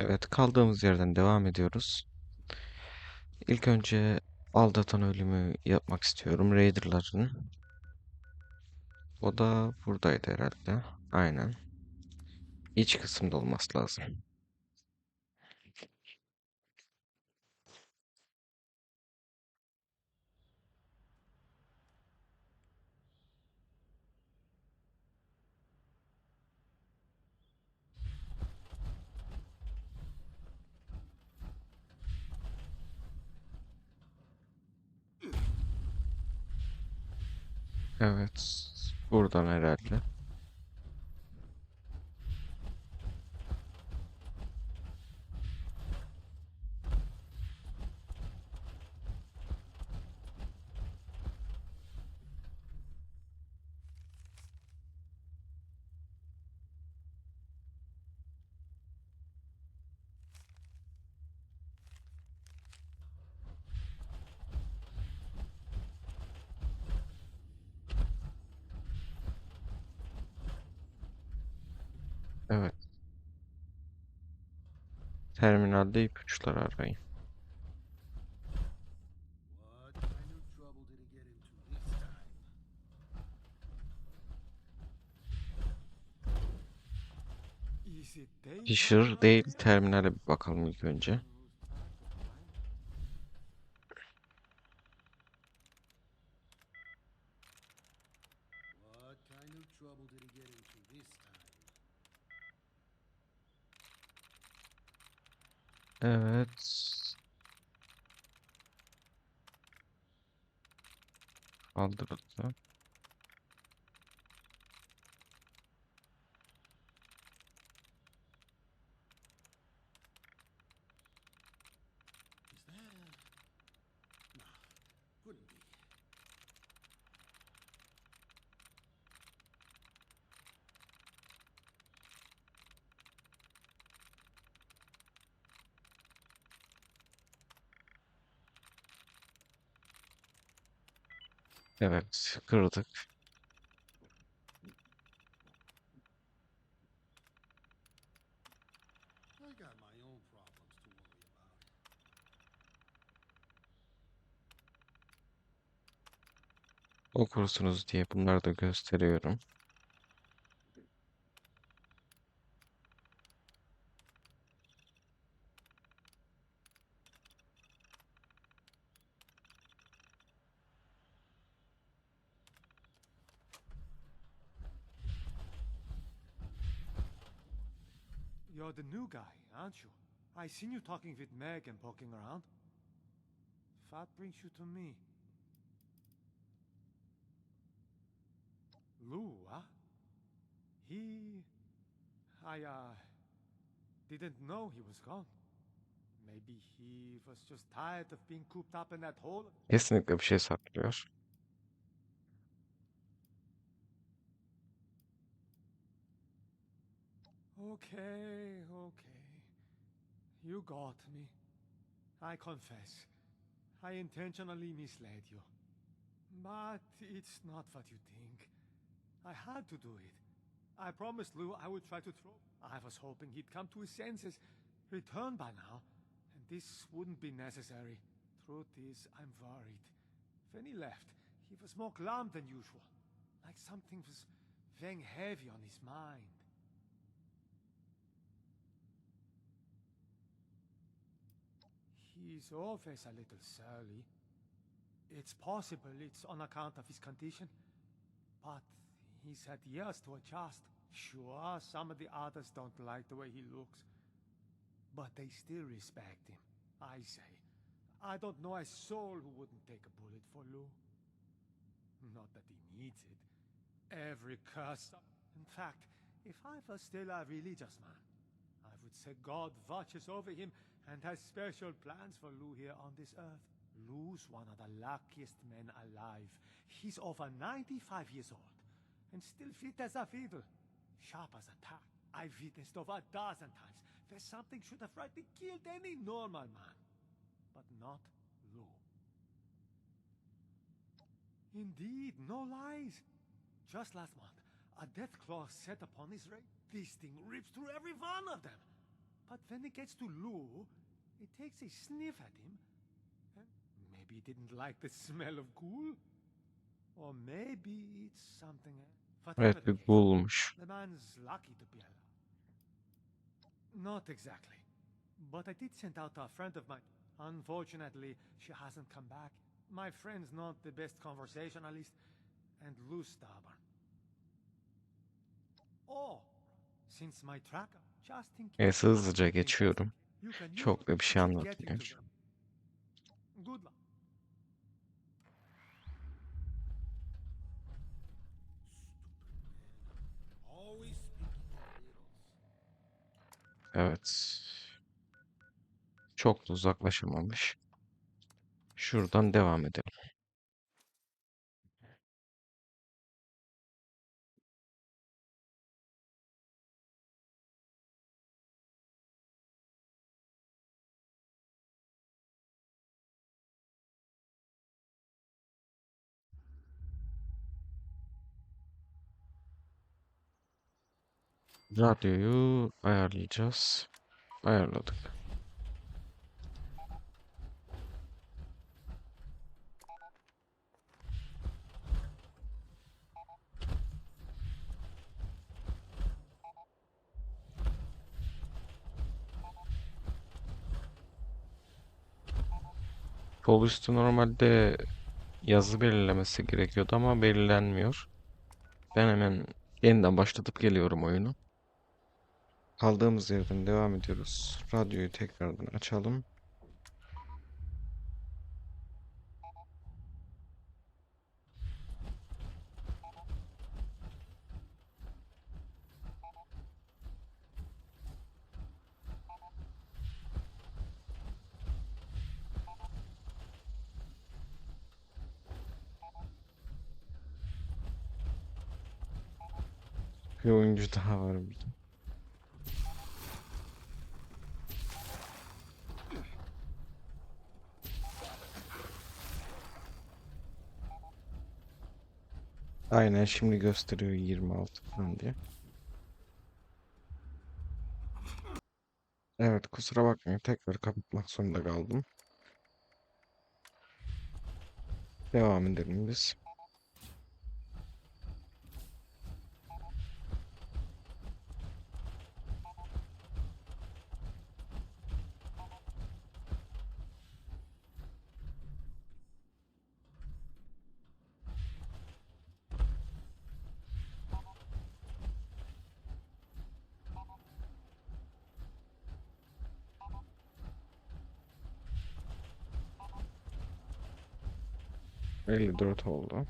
Evet, kaldığımız yerden devam ediyoruz. İlk önce aldatan ölümü yapmak istiyorum Raider'ların. O da buradaydı herhalde. Aynen. İç kısımda olması lazım. Evet, buradan herhalde. Evet. Terminalde ipuçları arayın. Fisher değil terminale bir bakalım ilk önce. Evet. Kaldırıldı. About. Okursunuz diye bunları da gösteriyorum. I seen you talking with Meg and poking around. What brings you to me? Lou, huh? He... I, uh... Didn't know he was gone. Maybe he was just tired of being cooped up in that hole. Bir şey saklıyor. Okay, okay. You got me. I confess. I intentionally misled you. But it's not what you think. I had to do it. I promised Lou I would try to throw. I was hoping he'd come to his senses, return by now, and this wouldn't be necessary. Truth is, I'm worried. When he left, he was more glum than usual, like something was weighing heavy on his mind. He's always a little surly. It's possible it's on account of his condition, but he's had years to adjust. Sure, some of the others don't like the way he looks, but they still respect him, I say. I don't know a soul who wouldn't take a bullet for Lou. Not that he needs it. Every curse. In fact, if I were still a religious man, I would say God watches over him and has special plans for Lou here on this earth. Lou's one of the luckiest men alive. He's over 95 years old and still fit as a fiddle, sharp as a tack. I've witnessed over a dozen times where something should have rightly killed any normal man, but not Lou. Indeed, no lies. Just last month, a death claw set upon his ray. This thing rips through every one of them. But when it gets to Lou, it takes a sniff at him. and Maybe it didn't like the smell of ghoul. Or maybe it's something eh, else. Evet the bir bulmuş. the man's lucky to be alive. Not exactly. But I did send out a friend of mine. Unfortunately, she hasn't come back. My friend's not the best conversationalist, and Lou's stubborn. Oh, since my tracker, just in case Neyse hızlıca geçiyorum. Çok da bir şey anlatmıyor. Evet. Çok da uzaklaşamamış. Şuradan devam edelim. Radyoyu ayarlayacağız. Ayarladık. Sol üstü normalde yazı belirlemesi gerekiyordu ama belirlenmiyor. Ben hemen yeniden başlatıp geliyorum oyunu. Kaldığımız yerden devam ediyoruz. Radyoyu tekrardan açalım. Bir oyuncu daha var burada. Aynen şimdi gösteriyor 26 falan diye. Evet kusura bakmayın tekrar kapatmak zorunda kaldım. Devam edelim biz. 54 oldu.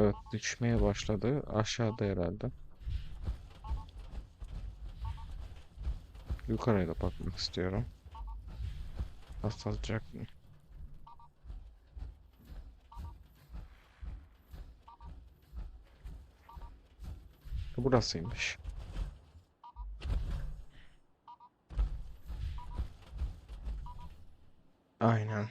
Evet düşmeye başladı. Aşağıda herhalde. Yukarıya da bakmak istiyorum. Asılacak mı? Burasıymış. Aynen.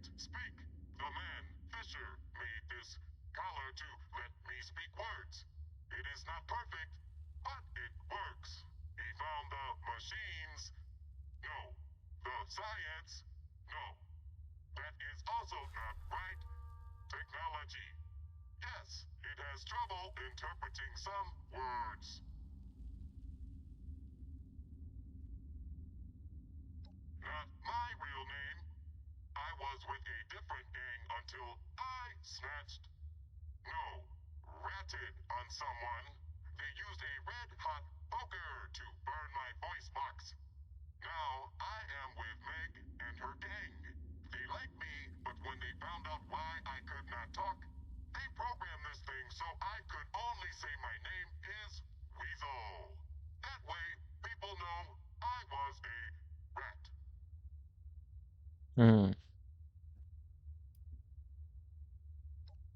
can't speak. The man, Fisher, made this collar to let me speak words. It is not perfect, but it works. He found the machines. No. The science. No. That is also not right. Technology. Yes, it has trouble interpreting some Mm.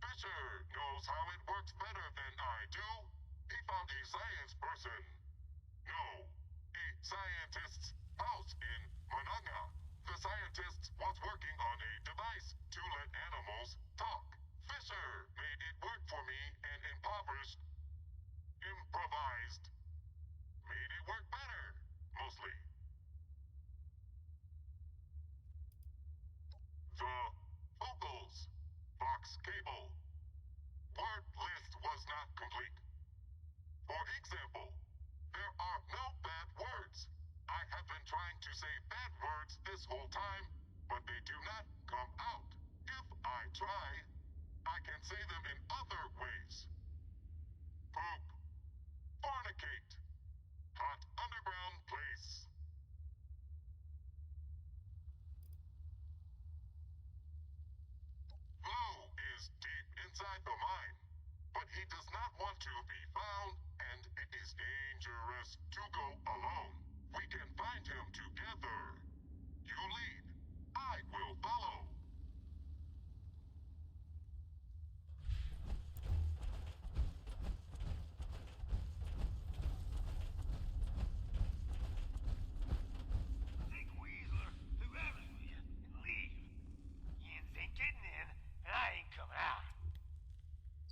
Fisher knows how it works better than I do. He found a science person. No, a scientist's house in Mananga. The scientist was working on a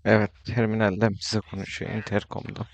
Evet, terminalden bize konuşuyor interkomda.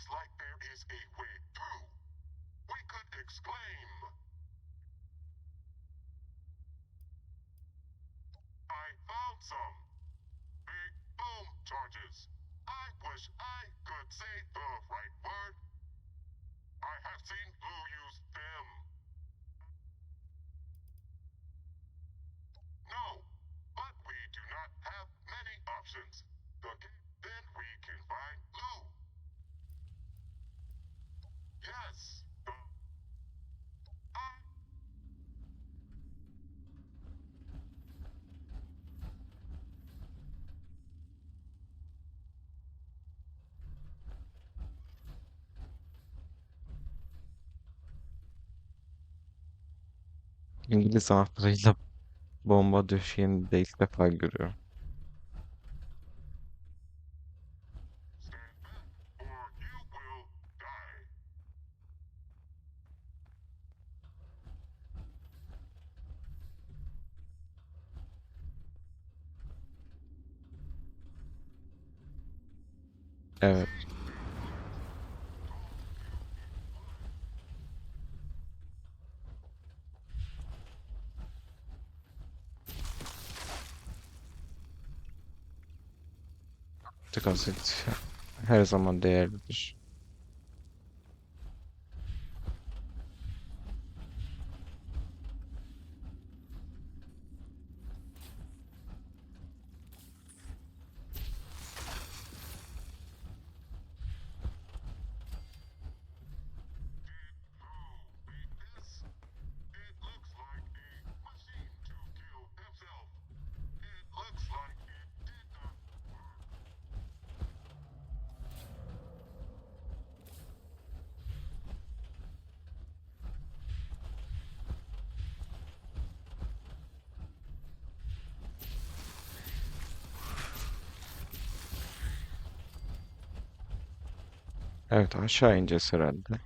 looks like there is a way through. We could exclaim. I found some. Big boom charges. I wish I could say the İngiliz harfleriyle bomba döşeğini de ilk defa görüyorum. Evet. kalsaydı her zaman değerlidir. Evet aşağı ineceğiz herhalde.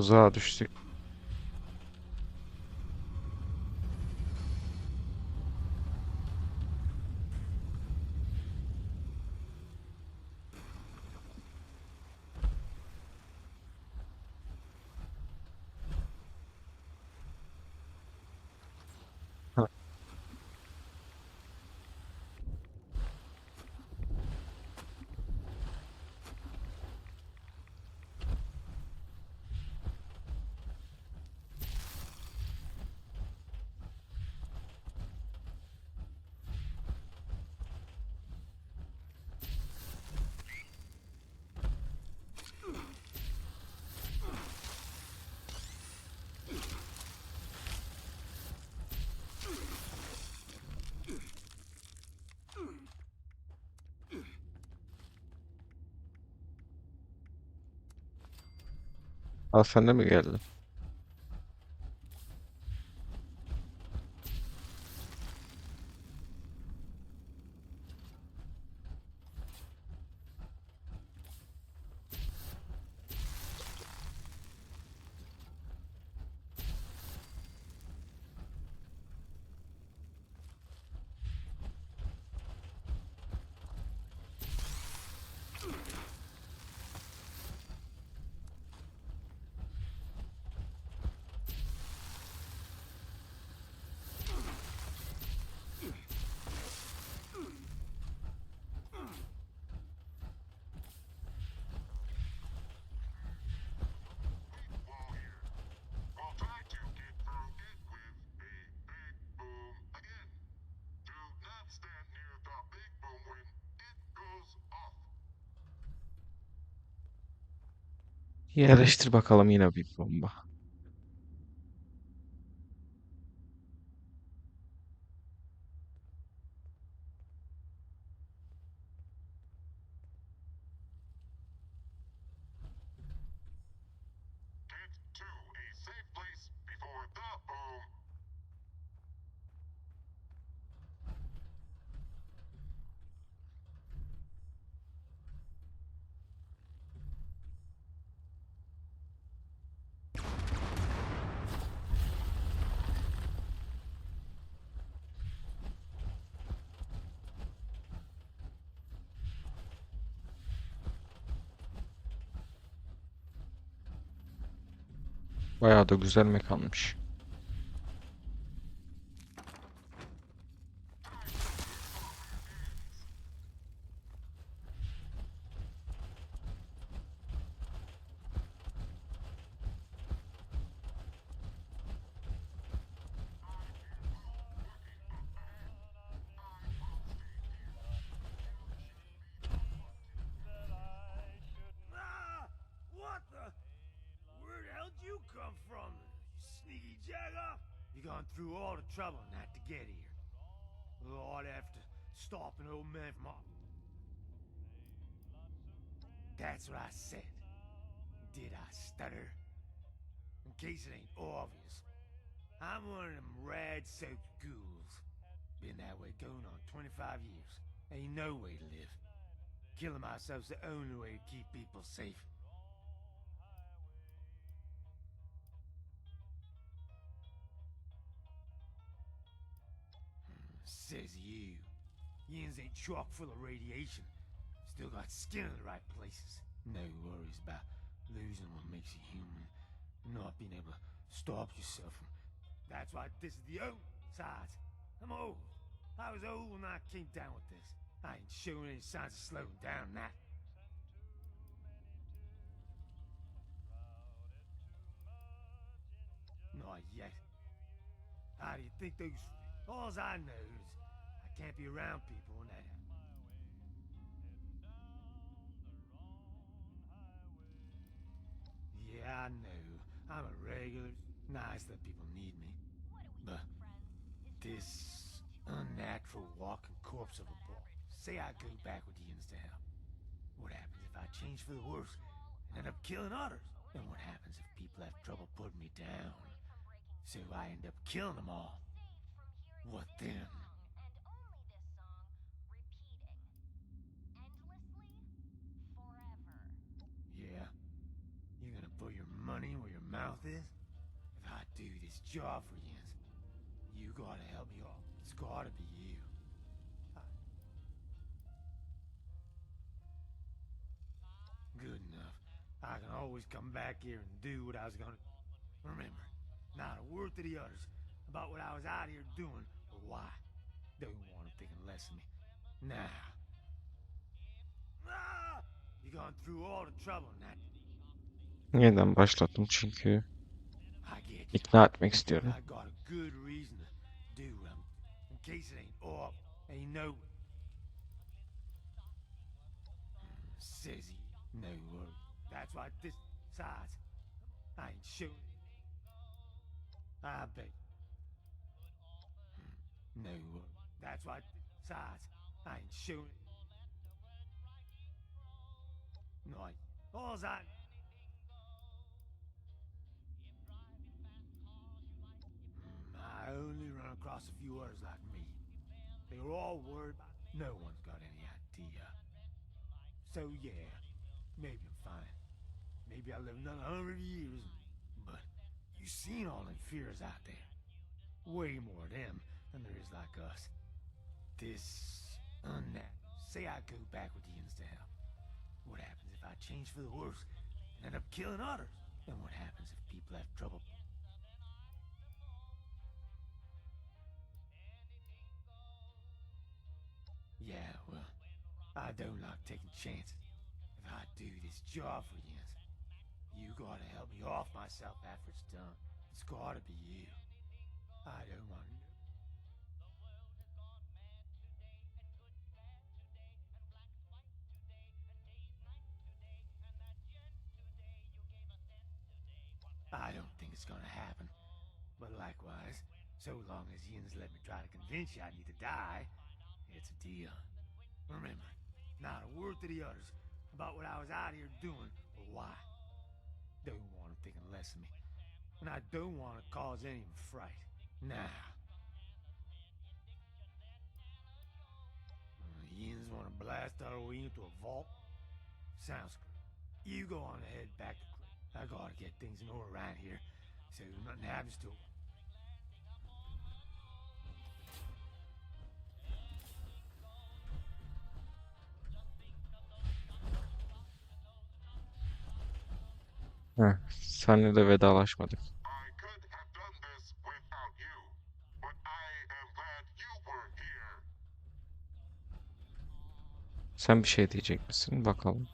за Aa sen de mi geldin? Yerleştir bakalım yine bir bomba. Bayağı da güzel mekanmış. From all... That's what I said. Did I stutter? In case it ain't obvious, I'm one of them rad-soaked ghouls. Been that way going on 25 years. Ain't no way to live. Killing myself's the only way to keep people safe. Hmm, Says. Yins ain't chock full of radiation. Still got skin in the right places. No worries about losing what makes you human. Not being able to stop yourself from... That's why this is the old side. I'm old. I was old when I came down with this. I ain't showing any signs of slowing down that. Not yet. How do you think those... Alls I know is can't be around people when that happens. Yeah, I know. I'm a regular... Nice that people need me. But this unnatural walking corpse of a boy. Say I go back with Ian's to hell. What happens if I change for the worse and end up killing others? And what happens if people have trouble putting me down? So I end up killing them all. What then? and only this song repeating endlessly forever. Yeah? You gonna put your money where your mouth is? If I do this job for you, you gotta help me out. It's gotta be you. Good enough. I can always come back here and do what I was gonna... Remember, not a word to the others about what I was out here doing or why. Don't want them thinking less of me. Now. Ah! You gone through all the trouble and that. Yeniden başlattım çünkü ikna etmek istiyorum. Alls I I only run across a few others like me. They were all worried. No one's got any idea. So yeah, maybe I'm fine. Maybe I live another hundred years, but you've seen all them fears out there. Way more of them than there is like us. This unnat. Say I go back with the ins to hell. What happens if I change for the worse and end up killing others? And what happens if people have trouble Yeah, well, I don't like taking chances. If I do this job for you, you gotta help me off myself after it's done. It's gotta be you. I don't want to. I don't think it's gonna happen. But likewise, so long as Yin's let me try to convince you I need to die, it's a deal. Remember, not a word to the others about what I was out here doing or why. Don't want them thinking less of me. And I don't want to cause any fright. Now. Uh, Yins want to blast our way into a vault? Sounds good. You go on ahead back to I gotta get things in order around here so nothing happens to 'em. Glad you were here. Sen bir şey diyecek misin? Bakalım.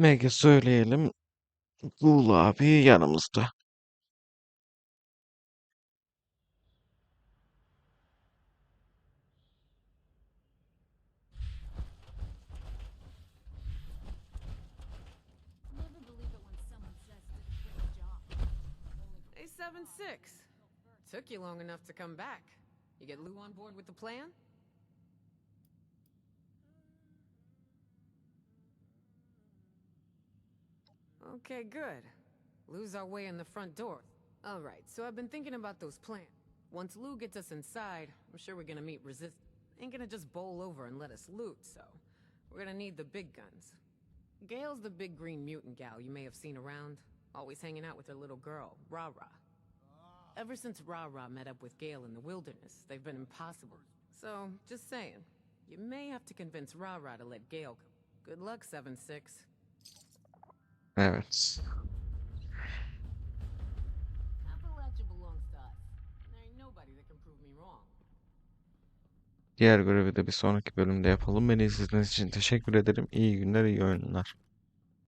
Meg'e söyleyelim. Buğul abi yanımızda. Seven six. Took you long enough to come back. You get Lou on board with the plan? Okay, good. Lose our way in the front door. Alright, so I've been thinking about those plans. Once Lou gets us inside, I'm sure we're gonna meet resist. Ain't gonna just bowl over and let us loot, so we're gonna need the big guns. Gail's the big green mutant gal you may have seen around, always hanging out with her little girl, Ra Ra. Ever since Ra Ra met up with Gale in the wilderness, they've been impossible. So, just saying, you may have to convince Ra Ra to let Gale come. Good luck, 7 6. Evet. Diğer görevi de bir sonraki bölümde yapalım. Beni izlediğiniz için teşekkür ederim. İyi günler, iyi oyunlar.